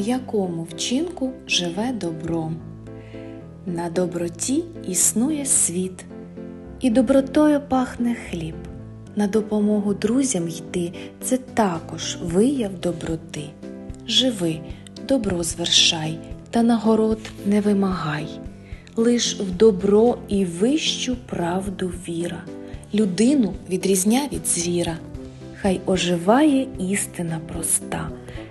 В якому вчинку живе добро? На доброті існує світ, і добротою пахне хліб. На допомогу друзям йти це також вияв доброти. Живи, добро звершай, та нагород не вимагай. Лиш в добро і вищу правду віра, людину відрізня від звіра. Хай оживає істина проста,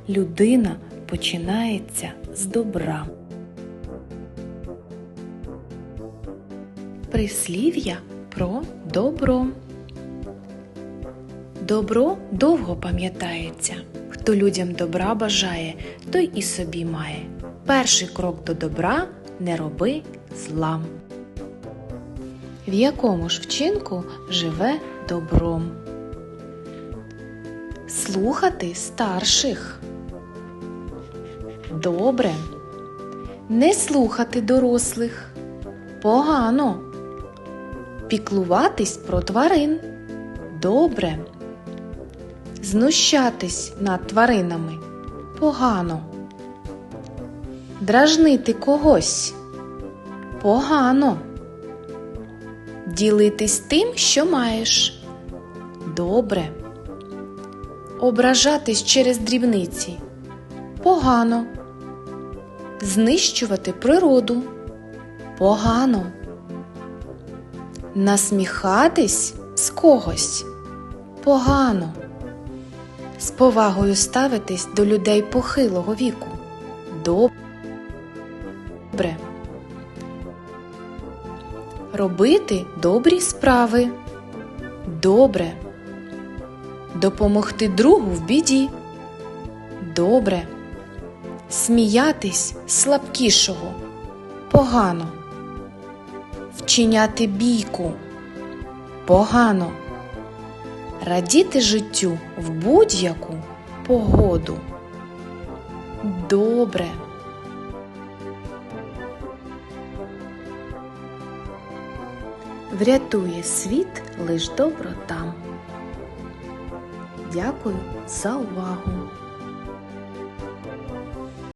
людина починається з добра. Прислів'я про добро. Добро довго пам'ятається. Хто людям добра бажає, той і собі має. Перший крок до добра не роби зла. В якому ж вчинку живе добром? Слухати старших. Добре. Не слухати дорослих. Погано. Піклуватись про тварин. Добре. Знущатись над тваринами. Погано. Дражнити когось. Погано. Ділитись тим, що маєш. Добре. Ображатись через дрібниці. Погано. Знищувати природу. Погано. Насміхатись з когось. Погано. З повагою ставитись до людей похилого віку. Добре. Робити добрі справи. Добре. Допомогти другу в біді. Добре. Сміятись слабкішого. Погано. Вчиняти бійку. Погано. Радіти життю в будь-яку погоду. Добре. Врятує світ лиш доброта. Дякую за увагу!